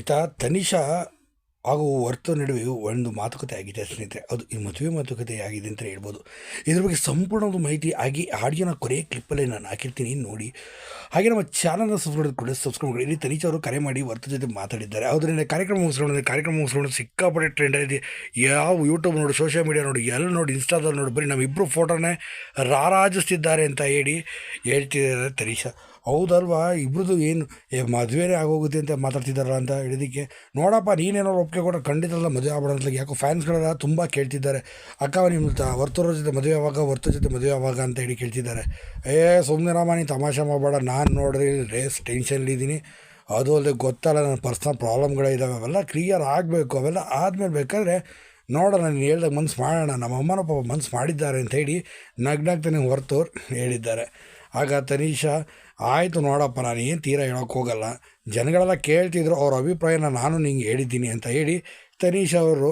ಈತ ತನಿಷಾ ಹಾಗೂ ವರ್ತ ನಡುವೆ ಒಂದು ಮಾತುಕತೆ ಆಗಿದೆ ಸ್ನೇಹಿತರೆ. ಅದು ಈ ಮದುವೆ ಮಾತುಕತೆ ಆಗಿದೆ ಅಂತ ಹೇಳ್ಬೋದು. ಇದ್ರ ಬಗ್ಗೆ ಸಂಪೂರ್ಣ ಒಂದು ಮಾಹಿತಿ ಆಗಿ ಆಡಿಯೋನ ಕೊನೆಯ ಕ್ಲಿಪ್ಪಲ್ಲಿ ನಾನು ಹಾಕಿರ್ತೀನಿ. ನೋಡಿ. ಹಾಗೆ ನಮ್ಮ ಚಾನಲ್ನ ಸಬ್ಸ್ಕ್ರೈಬ್ ಕೂಡ ಸಬ್ಸ್ಕ್ರೈಬ್ ಮಾಡಿ. ಇಲ್ಲಿ ತನಿಷಾ ಅವರು ಕರೆ ಮಾಡಿ ವರ್ತು ಜೊತೆ ಮಾತಾಡಿದ್ದಾರೆ. ಅದರಿಂದ ಕಾರ್ಯಕ್ರಮ ಮುಗಿಸ್ಕೊಂಡು ಕಾರ್ಯಕ್ರಮ ಮುಗಿಸ್ಕೊಂಡು ಸಿಕ್ಕಾಪಟ್ಟೆ ಟ್ರೆಂಡ್ ಆಗಿದೆ ಯಾವ ಯೂಟ್ಯೂಬ್ ನೋಡಿ ಸೋಷಿಯಲ್ ಮೀಡಿಯಾ ನೋಡಿ, ಎಲ್ಲ ನೋಡಿ ಇನ್ಸ್ಟಾದಲ್ಲಿ ನೋಡಿ, ಬರೀ ನಮ್ಮಿಬ್ಬರು ಫೋಟೋನೇ ರಾರಾಜಿಸ್ತಿದ್ದಾರೆ ಅಂತ ಹೇಳಿ ಹೇಳ್ತಿದ್ದಾರೆ ತನಿಷಾ. ಹೌದಲ್ವಾ? ಇಬ್ರದ್ದು ಏನು, ಏ, ಮದುವೆನೇ ಆಗೋಗುತ್ತೆ ಅಂತ ಮಾತಾಡ್ತಿದ್ದಾರಲ್ಲ ಅಂತ ಹೇಳಿದಕ್ಕೆ ನೋಡಪ್ಪ ನೀನೇನೋ ಒಪ್ಪಿಗೆ ಕೂಡ ಖಂಡಿತ ಮದುವೆ ಆಗ್ಬೇಡ ಅಂತ ಯಾಕೋ ಫ್ಯಾನ್ಸ್ಗಳೆಲ್ಲ ತುಂಬ ಕೇಳ್ತಿದ್ದಾರೆ. ಅಕ್ಕ ನಿಮ್ಮ ವರ್ತೂರ ಜೊತೆ ಮದುವೆ ಆವಾಗ ವರ್ತೋ ಜೊತೆ ಮದುವೆ ಆವಾಗ ಅಂತ ಹೇಳಿ ಕೇಳ್ತಿದ್ದಾರೆ. ಏ ಸುಮ್ಮನೆ ನೀನು ತಮಾಷೆ ಮಾಡಬೇಡ. ನಾನು ನೋಡ್ರಿ ರೇಸ್ ಟೆನ್ಷನ್ಲಿದ್ದೀನಿ ಅದು ಅಲ್ಲದೆ ಗೊತ್ತಲ್ಲ, ನನ್ನ ಪರ್ಸ್ನಲ್ ಪ್ರಾಬ್ಲಮ್ಗಳಿದ್ದಾವೆ ಅವೆಲ್ಲ ಕ್ಲಿಯರ್ ಆಗಬೇಕು. ಅವೆಲ್ಲ ಆದಮೇಲೆ ಬೇಕಾದ್ರೆ ನೋಡೋಣ, ನೀನು ಹೇಳ್ದಾಗ ಮನ್ಸು ಮಾಡೋಣ, ನಮ್ಮ ಅಮ್ಮನ ಪಾಪ ಮನ್ಸು ಮಾಡಿದ್ದಾರೆ ಅಂತ ಹೇಳಿ ನಗ್ನಾಗ್ತಾನೆ ಹೊರತು ಹೇಳಿದ್ದಾರೆ. ಆಗ ತನೀಷಾ ಆಯಿತು ನೋಡಪ್ಪ, ನಾನು ಏನು ತೀರಾ ಹೇಳೋಕ್ಕೆ ಹೋಗಲ್ಲ. ಜನಗಳೆಲ್ಲ ಕೇಳ್ತಿದ್ರು, ಅವ್ರ ಅಭಿಪ್ರಾಯನ ನಾನು ನಿಂಗೆ ಹೇಳಿದ್ದೀನಿ ಅಂತ ಹೇಳಿ ತನೀಷ್ ಅವರು